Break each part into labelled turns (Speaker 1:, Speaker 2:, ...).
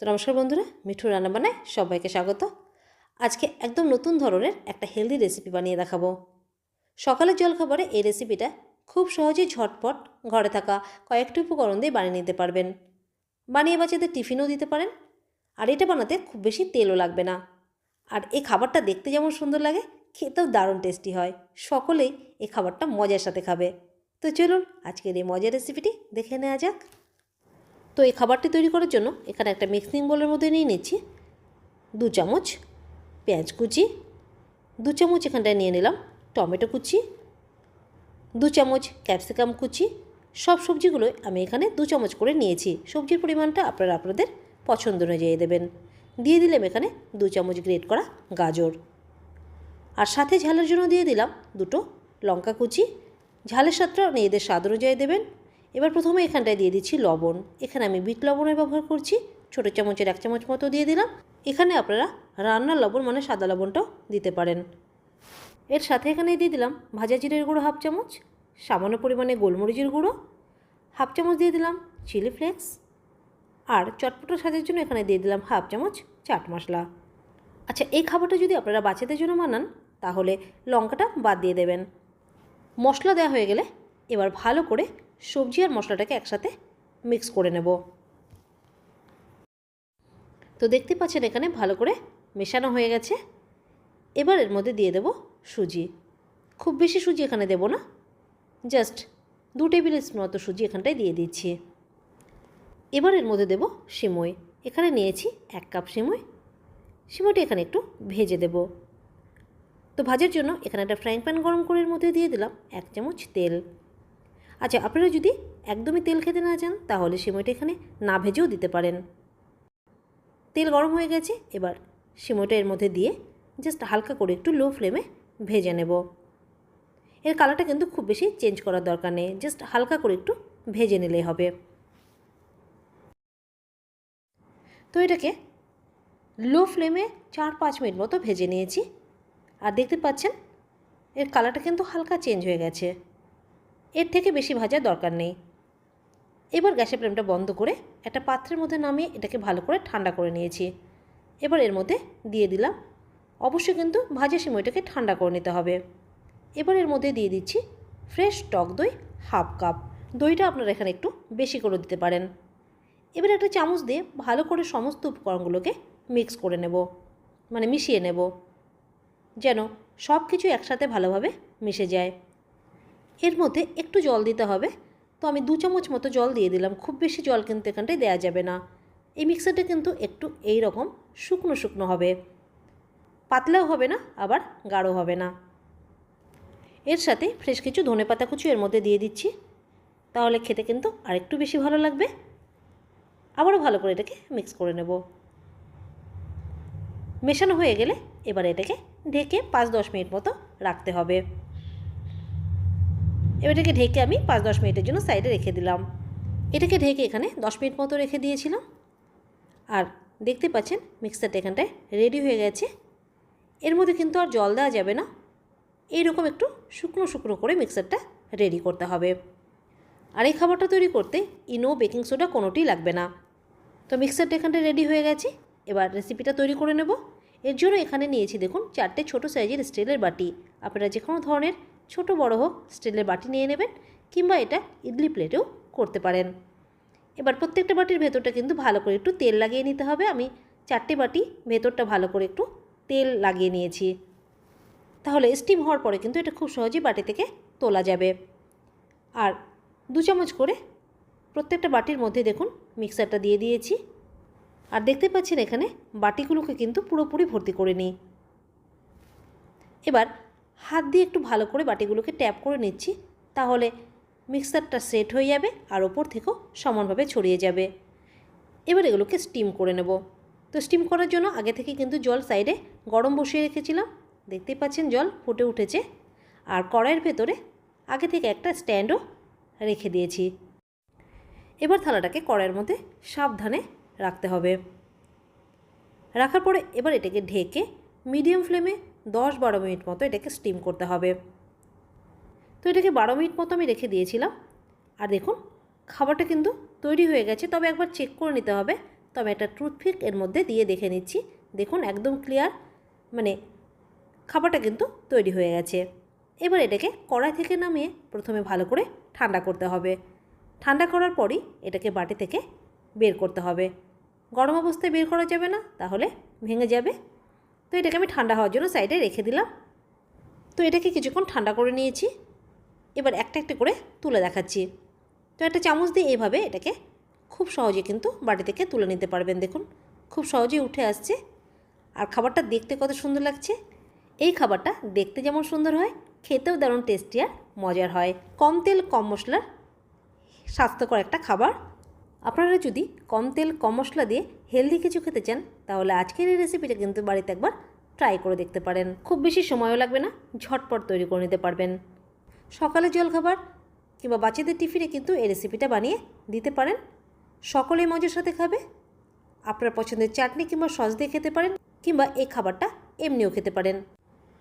Speaker 1: তো নমস্কার বন্ধুরা, মিঠু রান্নাবান্নায় সবাইকে স্বাগত। আজকে একদম নতুন ধরনের একটা হেলদি রেসিপি বানিয়ে দেখাবো। সকালের জলখাবারে এই রেসিপিটা খুব সহজেই ঝটপট ঘরে থাকা কয়েকটি উপকরণ দিয়ে বানিয়ে নিতে পারবেন। বানিয়ে বাচ্চাদের টিফিনও দিতে পারেন, আর এটা বানাতে খুব বেশি তেলও লাগবে না। আর এই খাবারটা দেখতে যেমন সুন্দর লাগে, খেতেও দারুণ টেস্টি হয়। সকলেই এই খাবারটা মজার সাথে খাবে। তো চলুন আজকের এই মজার রেসিপিটি দেখে নেওয়া যাক। তো এই খাবারটি তৈরি করার জন্য এখানে একটা মিক্সিং বোলের মধ্যে নিয়ে নিচ্ছি। দু চামচ পেঁয়াজ কুচি, দু চামচ এখানটায় নিয়ে নিলাম টমেটো কুচি, দু চামচ ক্যাপসিকাম কুচি। সব সবজিগুলোই আমি এখানে দু চামচ করে নিয়েছি। সবজির পরিমাণটা আপনারা আপনাদের পছন্দ অনুযায়ী দেবেন। দিয়ে দিলাম এখানে দু চামচ গ্রেট করা গাজর। আর সাথে ঝালের জন্য দিয়ে দিলাম দুটো লঙ্কা কুচি। ঝালের স্বাদটা নিজেদের স্বাদ অনুযায়ী দেবেন। এবার প্রথমে এখানটায় দিয়ে দিচ্ছি লবণ। এখানে আমি বিট লবণের ব্যবহার করছি, ছোটো চামচের এক চামচ মতো দিয়ে দিলাম। এখানে আপনারা রান্নার লবণ মানে সাদা লবণটাও দিতে পারেন। এর সাথে এখানে দিয়ে দিলাম ভাজা জিরের গুঁড়ো হাফ চামচ, সামান্য পরিমাণে গোলমরিচের গুঁড়ো, হাফ চামচ দিয়ে দিলাম চিলি ফ্লেক্স, আর চটপটা স্বাদের জন্য এখানে দিয়ে দিলাম হাফ চামচ চাট মশলা। আচ্ছা এই খাবারটা যদি আপনারা বাচ্চাদের জন্য বানান, তাহলে লঙ্কাটা বাদ দিয়ে দেবেন। মশলা দেওয়া হয়ে গেলে এবার ভালো করে সবজি আর মশলাটাকে একসাথে মিক্স করে নেব। তো দেখতে পাচ্ছেন এখানে ভালো করে মেশানো হয়ে গেছে। এবার এর মধ্যে দিয়ে দেব সুজি। খুব বেশি সুজি এখানে দেব না। জাস্ট দু টেবিল স্পুন মতো সুজি এখানটায় দিয়ে দিচ্ছি। এবার এর মধ্যে দেব সিমই। এখানে নিয়েছি এক কাপ সিমই। সিমইটা এখানে একটু ভেজে দেব। তো ভাজার জন্য এখানে একটা ফ্রাইং প্যান গরম করে এর মধ্যে দিয়ে দিলাম এক চামচ তেল। আচ্ছা আপনারা যদি একদমই তেল খেতে না চান, তাহলে সিমইটা এখানে না ভেজেও দিতে পারেন। তেল গরম হয়ে গেছে, এবার সিমইটা এর মধ্যে দিয়ে জাস্ট হালকা করে একটু লো ফ্লেমে ভেজে নেব। এর কালারটা কিন্তু খুব বেশি চেঞ্জ করার দরকার নেই জাস্ট হালকা করে একটু ভেজে নিলেই হবে। তো এটাকে লো ফ্লেমে চার পাঁচ মিনিট মতো ভেজে নিয়েছি। আর দেখতে পাচ্ছেন, এর কালারটা কিন্তু হালকা চেঞ্জ হয়ে গেছে। এর থেকে বেশি ভাজার দরকার নেই। এবার গ্যাসের ফ্লেমটা বন্ধ করে একটা পাত্রের মধ্যে নামিয়ে এটাকে ভালো করে ঠান্ডা করে নিয়েছি। এবার এর মধ্যে দিয়ে দিলাম। অবশ্যই কিন্তু ভাজা সিমইটাকে ঠান্ডা করে নিতে হবে। এবার এর মধ্যে দিয়ে দিচ্ছি ফ্রেশ টক দই হাফ কাপ। দইটা আপনারা এখানে একটু বেশি করে দিতে পারেন। এবার একটা চামচ দিয়ে ভালো করে সমস্ত উপকরণগুলোকে মিক্স করে নেব মানে মিশিয়ে নেব, যেন সব কিছু একসাথে ভালোভাবে মিশে যায়। এর মধ্যে একটু জল দিতে হবে। তো আমি দু চামচ মতো জল দিয়ে দিলাম। খুব বেশি জল কিন্তু এখানটায় দেওয়া যাবে না। এই মিক্সারটা কিন্তু একটু এই রকম শুকনো শুকনো হবে। পাতলাও হবে না, আবার গাঢ় হবে না। এর সাথে ফ্রেশ কিছু ধনে পাতা কুচি এর মধ্যে দিয়ে দিচ্ছি। তাহলে খেতে কিন্তু আরেকটু বেশি ভালো লাগবে। আবারও ভালো করে এটাকে মিক্স করে নেব। মেশানো হয়ে গেলে এবার এটাকে ঢেকে পাঁচ দশ মিনিট মতো রাখতে হবে। এবার এটাকে ঢেকে আমি পাঁচ দশ মিনিটের জন্য সাইডে রেখে দিলাম। এটাকে ঢেকে এখানে দশ মিনিট মতো রেখে দিয়েছিলাম। আর দেখতে পাচ্ছেন মিক্সারটা এখানটায় রেডি হয়ে গেছে। এর মধ্যে কিন্তু আর জল দেওয়া যাবে না। এইরকম একটু শুকনো শুকনো করে মিক্সারটা রেডি করতে হবে। আর এই খাবারটা তৈরি করতে ইনো বেকিং সোডা কোনোটি লাগবে না। তো মিক্সারটা এখানটায় রেডি হয়ে গেছে। এবার রেসিপিটা তৈরি করে নেব। এর জন্য এখানে নিয়েছি দেখুন, চারটে ছোট সাইজের স্টিলের বাটি। আপনারা যে কোনো ধরনের ছোট বড় হোক, স্টিলের বাটি নিয়ে নেবেন কিংবা এটা ইডলি প্লেটেও করতে পারেন। এবার প্রত্যেকটা বাটির ভেতরটা কিন্তু ভালো করে একটু তেল লাগিয়ে নিতে হবে। আমি চারটে বাটি ভেতরটা ভালো করে একটু তেল লাগিয়ে নিয়েছি। তাহলে স্টিম হওয়ার পরে কিন্তু এটা খুব সহজেই বাটি থেকে তোলা যাবে। আর দু চামচ করে প্রত্যেকটা বাটির মধ্যে দেখুন মিক্সারটা দিয়ে দিয়েছি। আর দেখতে পাচ্ছেন এখানে বাটিগুলোকে কিন্তু পুরোপুরি ভর্তি করে নিই। এবার হাত দিয়ে একটু ভালো করে বাটিগুলোকে ট্যাপ করে নিচ্ছি, তাহলে মিক্সারটা সেট হয়ে যাবে আর ওপর থেকেও সমানভাবে ছড়িয়ে যাবে। এবার এগুলোকে স্টিম করে নেব। তো স্টিম করার জন্য আগে থেকে কিন্তু জল সাইডে গরম বসিয়ে রেখেছিলাম। দেখতেই পাচ্ছেন জল ফুটে উঠেছে। আর কড়াইয়ের ভেতরে আগে থেকে একটা স্ট্যান্ডও রেখে দিয়েছি। এবার থালাটাকে কড়াইয়ের মধ্যে সাবধানে রাখতে হবে। রাখার পরে এবার এটাকে ঢেকে মিডিয়াম ফ্লেমে দশ বারো মিনিট মতো এটাকে স্টিম করতে হবে। তো এটাকে বারো মিনিট মতো আমি রেখে দিয়েছিলাম। আর দেখুন, খাবারটা কিন্তু তৈরি হয়ে গেছে। তবে একবার চেক করে নিতে হবে। তো আমি একটা টুথপিক এর মধ্যে দিয়ে দেখে নিচ্ছি। দেখুন, একদম ক্লিয়ার মানে খাবারটা কিন্তু তৈরি হয়ে গেছে। এবার এটাকে কড়াই থেকে নামিয়ে প্রথমে ভালো করে ঠান্ডা করতে হবে। ঠান্ডা করার পরই এটাকে বাটি থেকে বের করতে হবে। গরম অবস্থায় বের করা যাবে না, তাহলে ভেঙে যাবে। তো এটাকে আমি ঠান্ডা হওয়ার জন্য সাইডে রেখে দিলাম। তো এটাকে কিছুক্ষণ ঠান্ডা করে নিয়েছি। এবার একটা একটা করে তুলে দেখাচ্ছি। তো একটা চামচ দিয়ে এইভাবে এটাকে খুব সহজে কিন্তু বাটি থেকে তুলে নিতে পারবেন। দেখুন, খুব সহজেই উঠে আসছে। আর খাবারটা দেখতে কত সুন্দর লাগছে। এই খাবারটা দেখতে যেমন সুন্দর হয়, খেতেও দারুণ টেস্টি আর মজার হয়। কম তেল, কম মশলার স্বাস্থ্যকর একটা খাবার। আপনারা যদি কম তেল, কম মশলা দিয়ে হেলদি কিছু খেতে চান, তাহলে আজকের এই রেসিপিটা কিন্তু বাড়িতে একবার ট্রাই করে দেখতে পারেন। খুব বেশি সময়ও লাগবে না, ঝটপট তৈরি করে নিতে পারবেন। সকালে জলখাবার কিংবা বাচ্চাদের টিফিনে কিন্তু এই রেসিপিটা বানিয়ে দিতে পারেন। সকলেই মজার সাথে খাবে। আপনার পছন্দের চাটনি কিংবা সস দিয়ে খেতে পারেন, কিংবা এই খাবারটা এমনিও খেতে পারেন।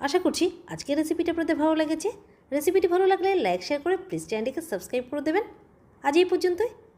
Speaker 1: আশা করছি আজকের রেসিপিটা আপনাদের ভালো লেগেছে। রেসিপিটি ভালো লাগলে লাইক শেয়ার করে প্লিজ চ্যানেলটিকে সাবস্ক্রাইব করে দেবেন। আজ এই পর্যন্তই।